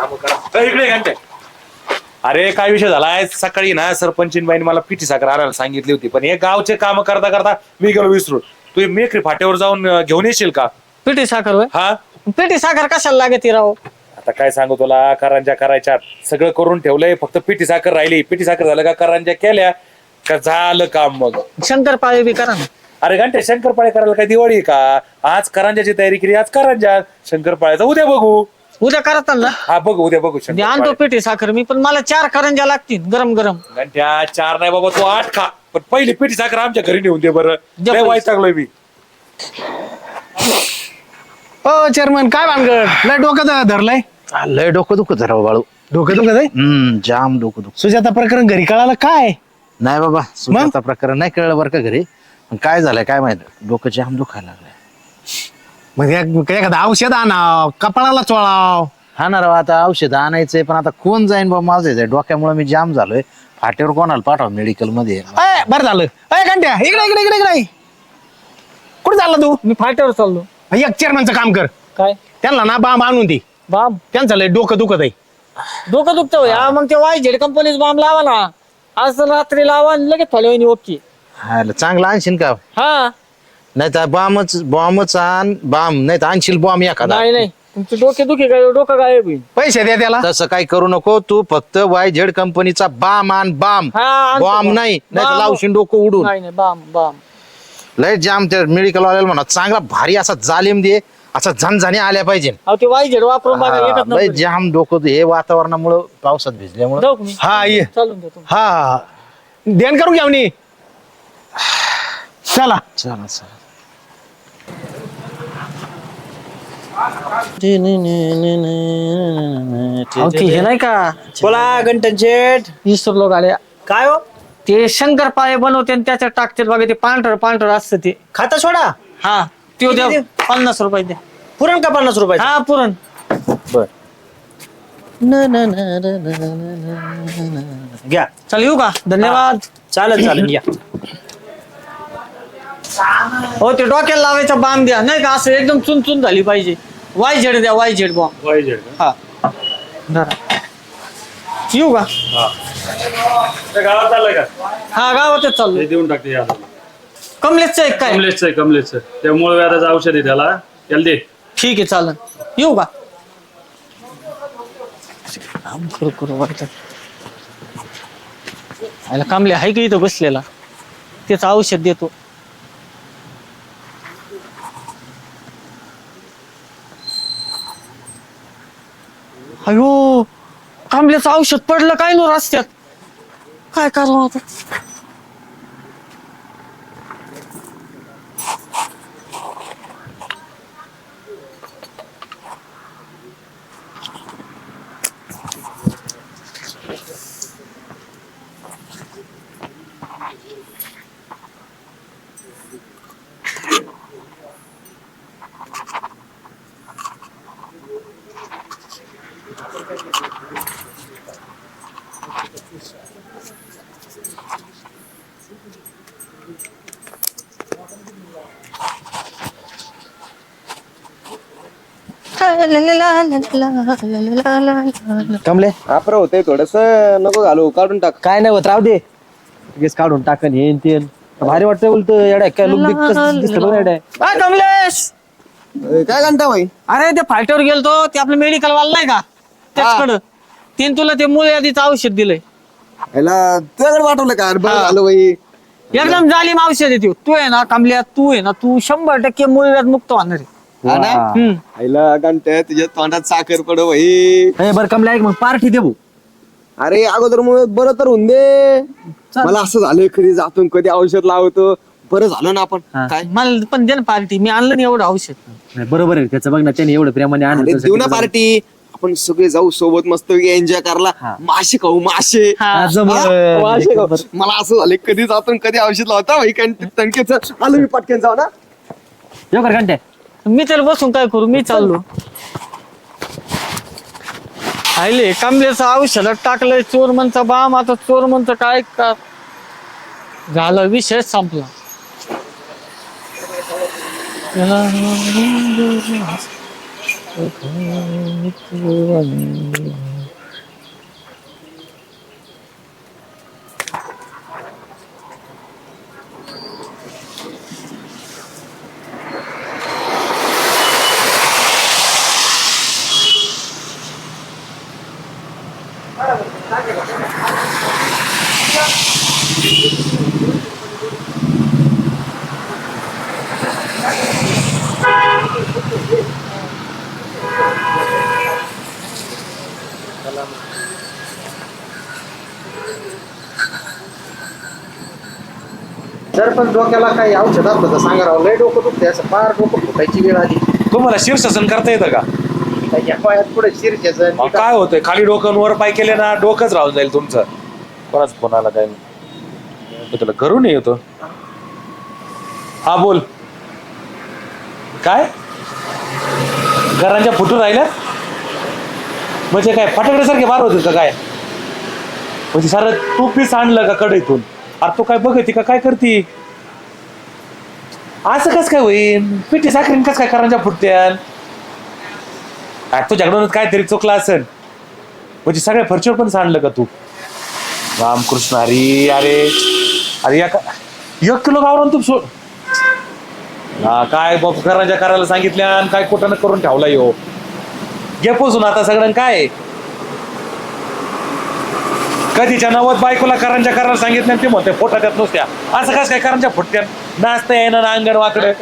काम करा. ए, इकडे ये घंटे. अरे काय विषय झालाय सकाळी ना सरपंचीनबाईने मला पिठी साखर आणायला सांगितली होती. पण हे गावचे काम करता करता मी गेलो विसरून. तू हे मेकरी फाट्यावर जाऊन अं, घेऊन येशील का? पिठी साखर होय? हा? पिठी साखर कशाला लागते राव? आता काय सांगू तुला? करांच्या करायच्या सगळं करून ठेवलंय. फक्त पिठी साखर राहिली. पिठी साखर झालं का करांच्या केल्या? का झालं काम मग? शंकरपाळे बी करा ना. अरे घंटे शंकरपाळे करायला काय दिवाळी आहे का? आज करांजाची तयारी केली आज करांजा शंकरपाळ्याचा उद्या बघू. उद्या करताल ना हा बघू उद्या बघू मी आणतो शंकरपाळे पिठी साखर. मी पण मला चार करंज्या लागतील गरम गरम. घंट्या चार नाही बाबा तू आठ खा. पण पहिली पिठी साखर आमच्या घरी नेऊन दे बरं. द्या लय पैसे. वाईट लागलोय मी. ओ चेअरमन काय भानगड? लय डोकं धरलंय? आ, लय डोकं दुखत राव बाळू. डोकं दुखत आहे? हम्म जाम डोकं दुखत. सुजाता प्रकरण घरी कळालं काय? नाही बाबा सुजाता प्रकरण नाही कळलं बरं का घरी. पण काय झालंय काय माहीत? डोकं जाम दुखायला लागलंय. म्हणजे एक- एखादं औषध आणाव कपाळाला चोळाव. हा ना राव आता औषध आणायचंय पण आता कोण जाईन बा माझं डोक्यामुळे मी जाम झालोय. फाट्यावर कोणाला पाठवा मेडिकलमध्ये? अय बरं झालं. अय घंट्या इकडे इकडे इकडे इकडे. कुठे चालला तू? मी फाट्यावर चाललो. एक चेअरमनचं काम कर. काय? त्यांना ना बाम आणून दे. बाम त्यांचं लय डोकं दुखत आहे डोकं दुखतं. हा. मग ते वाय झेड कंपनीच बाम लावा ना. आज रात्री लावा आणि लगेच थोड्या वेळाने ओके. हा चांगला आणशील का? हा. नाही तर बॉम्बच बॉम्बच आण बाम नाही तर आणशील बॉम्ब एखादा. नाही नाही. तुमचे डोके दुखी काय डोकं गायब होईल. पैसे द्या त्याला. तसं काही करू नको. तू फक्त वाय झेड कंपनीचा बाम आण बाम हा, आणतो बॉम्ब. नाही नाही तर बाम. लावशील डोकं उडून. नाही नाही बाम बाम लय जाम त्या मेडिकल वाल्याला म्हणा चांगला भारी असा जालिम दे. असा झणझणी आल्या पाहिजे. अहो ते वाय झेड वापरून बघा हा, एकच लय नंबर. जाम डोकं हे वातावरणामुळं पावसात भिजल्यामुळं. जाऊ का मी? हा ये. चालून देतो. हा. हा ध्यान करून घ्या म्हणे. चला. चला चला. अहो, ते हे नाही का? बोला गंटन शेठ. विसरलो गाड्या काय हो? ते शंकरपाळे बनवते आणि त्याच्यात टाकते बघा ते पांढर पांढर असतं ते. खाता सोडा. हा त्यो द्या किती पन्नास रुपये द्या. पुरण का पन्नास रुपये? हा पुरण. घ्या. चल येऊ का? धन्यवाद. चालेल चालेल या हो ते डोक्याला लावायचा बाम द्या. नाही का असं एकदम चुनचुन झाली पाहिजे. वाय झेड द्या वाय झेड बॉम्ब हा. धरा. येऊ का? गावात चाललंय का? हा गावातच चाललो ते देऊन टाकते याला कमलेशचं एक काय? कमलेशचं आहे कमलेशचं त्या मूळ व्याधाचं औषध आहे त्याला. त्याला दे. ठीक आहे चालन. येऊ का? काम करू करू वाटत आयला कामले आहे का इथं बसलेला? त्याचं औषध देतो. अयो कांबल्याचं औषध पडलं काय नो रस्त्यात? काय करावं आता? कमले. आपरा होतंय थोडस. नको घालू काढून टाक. काय नाही होत राहू दे. लगेच काढून टाकन हे न ते भारी वाटतंय उलट येड्या काय लुक बिक कसं दिसतं बघ येड्या. अय, कमलेश! काय घंटा बाई अरे ते फायटवर गेलतो ते आपलं मेडिकल वाला नाही का? त्याच्याकडं. तीन तुला ते मूळ यादीचं औषध दिलंय. ह्याला तुझ्याकडे पाठवलं का? अरे बरं झालं बाई. एकदम जालीम औषध येते तू. आहे ना कामल्या तू आहे ना तू शंभर टक्के मूळ व्याध मुक्त होणार आहे. हा ना? हम्म. ह्याला घंटा तुझ्या तोंडात साखर पड बाई. बरं कमला एक मग पार्टी देऊ अरे अगोदर मग बरं तर होऊन दे. मला असं झालं कधी जातो कधी औषध लावतो. बरं झालं ना आपण? काय? मला पण दे ना पार्टी मी आणलं नाही एवढं औषध. बरोबर आहे त्याचं बघ ना त्याने एवढं प्रेमाने अरे देऊ ना पार्टी. आपण सगळे जाऊ सोबत मस्त एन्जॉय करायला. मासे खाऊ मासे. हा. हा, मासे खाऊ. मला असं झालं कधी जातो कधी औषध लावता. भाई तणकेच आलो मी पटकन जाऊ ना. कर घंटे? मी तर बसून काय करू? मी चाललो. आहिले कांबल्याचं औषध टाकलंय चोरमनचा बाम आता चोरमनचं काय का? झालं विषय संपला. जर पण डोक्याला काही औषध असलं तर सांगा राव लय डोकं दुखते असं फार डोकं फुटायची वेळ आली. तुम्हाला शीर्षासन करता येतं का? काय या पायात पुढे शिरच्याचं मग काय होतंय? खाली डोकं वर पाय केले ना डोकंच राहून जाईल तुमचं. कोणाच फोन आला काय मी तुला घरून येतो. हा बोल. काय? घरांच्या फुटून राहिल्या? म्हणजे काय फटाकड्यासारखे बार होते का काय? म्हणजे सारं तू पीस आणलं का कढईतून? अरे तू काय बघती का? काय करती? असं कस काय होईल पिठी साखरीन कस काय करांच्या फुटत्याल? अरे तुझ्याकडून काहीतरी चुकला असेल. म्हणजे सगळ्या फर्चर पण सांडलं का तू? रामकृष्ण हरी अरे. अरे या का- एक किलो गावरान तूप सोड. हा काय बाप करायच्या करायला सांगितल्या आणि काय कुठं करून ठेवला यो. घे पोचून आता सगळं काय? कधीच्या नवद बायकोला करांच्या करायला सांगितलं आणि ते म्हणते फोटा त्यात नुसत्या. असं कसं काय करांच्या फुटत्या नाचता येणं ना अंगण वाकडं.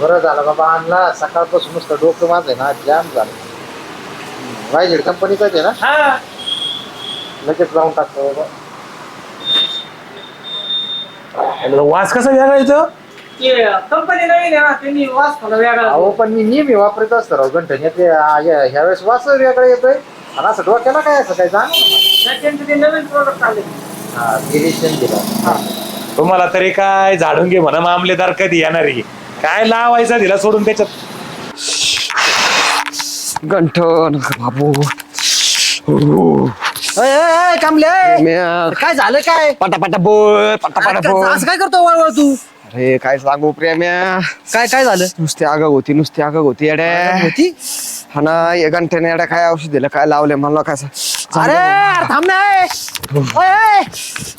बरं झालं बाबा आणला. सकाळपासून नुसतं डोकं माझं ना जाम झालं. वायझेड कंपनीचाच आहे ना? हा. लगेच लावून टाकतो बाबा. याला वास कसा वेगळा येतो कंपनी नवीन आहे ना त्यांनी वास थोडा वेगळा अहो पण मी नेहमी वापरत असतो राव गंठन ते ह्या वेळेस वास वेगळा येतोय. आणि असं डोक्याला काय असं काय जाणं त्यांचं ते नवीन प्रोडक्ट आले. हा इरिटेशन दिला. तुम्हाला तरी काय झाडून घे म्हणा मामलेदार कधी येणार आहे काय लावायचा दिला सोडून त्याच्यात? गंठन बाबू. कामले काय झालं काय? पटापटा बोल पटापटा बोल. असं काय करतो वळवळ तू? अरे काय सांगू प्रेम्या? काय काय झालं? नुसती आग होती नुसती आग होती येड्या. होती? हा ना या गंठ्याने येड्या काय औषध दिलं काय लावले मला काय अरे अरे थांब ना ए.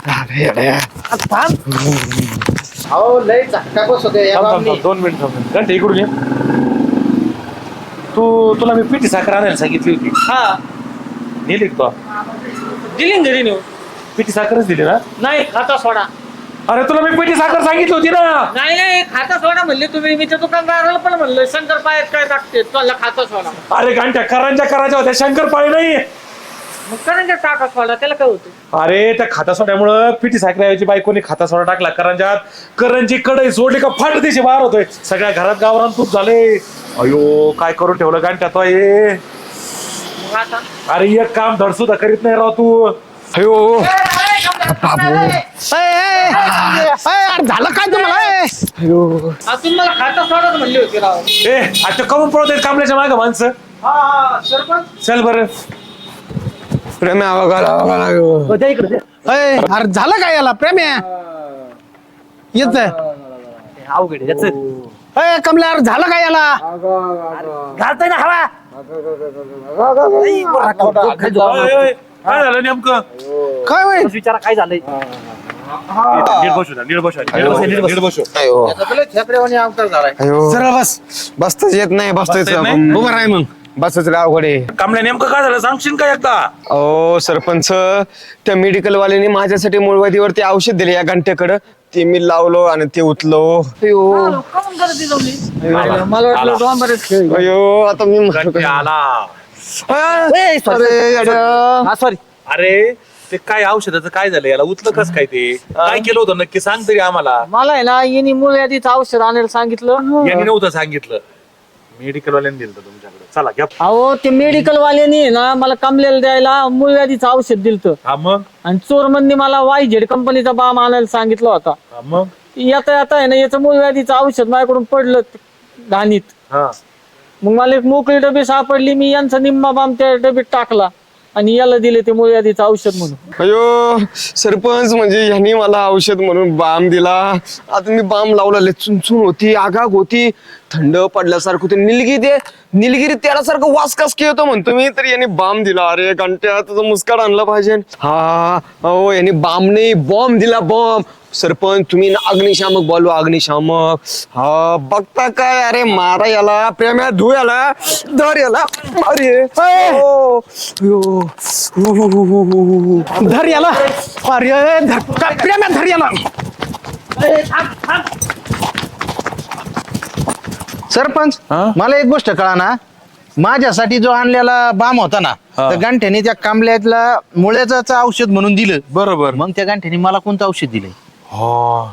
अरे येड्या. अरे थांब. अहो लय झटका बसवते या थांब, थांब, बाबनी. थांब, दोन मिनिट थांब. घंटे इकडून ये. तू तुला मी पिठी साखर आणायला सांगितली होती. हा. नेली का? तू? दिली ना घरी नेऊन पिठी साखरच दिली ना? नाही खाता सोडा. अरे तुला मी पिठी साखर सांगितली होती ना. नाही नाही खाता सोडा म्हणले तुम्ही. मी त्या दुकानदाराला पण म्हणलं शंकर पायात काय टाकते तुला खाता सोडा. अरे घंट्या करांच्या करायच्या होत्या. शंकर पाळी नाही. मग टाका सोडा त्याला काय होतं? अरे त्या खाता सोड्यामुळं पिठी साखरेची बायकोनी खाता सोडा टाकला करंजात करंजी कडई सोडली का फाट दिशी बाहेर होतोय. सगळ्या घरात गावरान तूप झाले. अयो काय करून ठेवलं गांठ्या तो हे? मग आता? अरे एक काम धड सुद्धा करीत नाही राव तू. अयो. झालं काय तुम्हाला ए? अजून मला खाता सोडाच म्हणली होती राव. ए आता कमून पळत आहेत कामल्याच्या मागं माणसं. हा हा सरपंच. चल बरं. प्रेम्या इकडे अरे झालं काय याला प्रेम्या येत अवघड आहे कमले अरे झालं काय याला? घालतोय ना हवा. काय झालं नेमकं? काय बस विचारा काय झालंय? नीट बसू द्या, नीट बसू नीट नीट अयो. अयो. बसताच येत नाही बसताच बसता येत नाही? उभं राह मग. बसच अवघड आहे. कामल्या नेमकं काय झालं? सांगशील का एकदा? अहो सरपंच त्या मेडिकल वाल्याने माझ्यासाठी मुळवादीवरती औषध दिले या घंट्याकडं ते मी लावलो आणि ते उचलो अयो. मला वाटलं डोंबरच खेळ. अयो आता मी म्हणतो? आला. आ, ए, sorry. अरे, अरे. हा सॉरी अरे ते काय औषधाचं काय झालं? याला उतलं कस काय ते? काय केलं होतं? नक्की सांग तरी आम्हाला. मला आहे ना यांनी मूळ यादीचं औषध आणायला सांगितलं. यांनी नव्हतं सांगितलं. मेडिकल वाल्याने दिलं होतं तुमच्याकडे. चला घ्या. अहो ते मेडिकल वाल्यानी ना मला कमलेला द्यायला मूळ व्याधीचं औषध दिलं हा मग? आणि चोरमनने मला वायझेड कंपनीचा बाम आणायला सांगितलं होता. हा मग? येता येता आहे ना याचं मूळ व्याधीचं औषध माझ्याकडून पडलं घाणीत. हा. मग मला एक मोकळी डबी सापडली मी यांचा निम्मा बाम त्या डबीत टाकला आणि याला दिले ते मूळ व्याधीचं औषध म्हणून. अयो सरपंच म्हणजे ह्यांनी मला औषध म्हणून बाम दिला. आता मी बाम लावला लय चुनचुन होती आगाग होती. थंड पडल्यासारखं ते निलगिरी ते निलगिरी त्यासारखं वास कस की येतो म्हणतो मी तर याने बाम दिला. अरे घंट्या तुझं मुस्काड आणलं पाहिजे. हा हो याने बाम नाही बॉम्ब दिला बॉम्ब. सरपंच तुम्ही ना अग्निशामक बोलवा अग्निशामक. हा बघता काय? अरे मारा याला. प्रेम्या धू याला. धर याला. हो. अरे हो, हो, हो. धर याला. अरे धक्का प्रेम्या धर याला. सरपंच हा? मला एक गोष्ट कळा ना माझ्यासाठी जो आणलेला बाम होता ना हा. त्या गांठ्याने त्या कांबल्यातला मुळ्याचं औषध म्हणून दिलं. बरोबर. मग त्या गांठ्याने मला कोणतं औषध दिलंय? हो.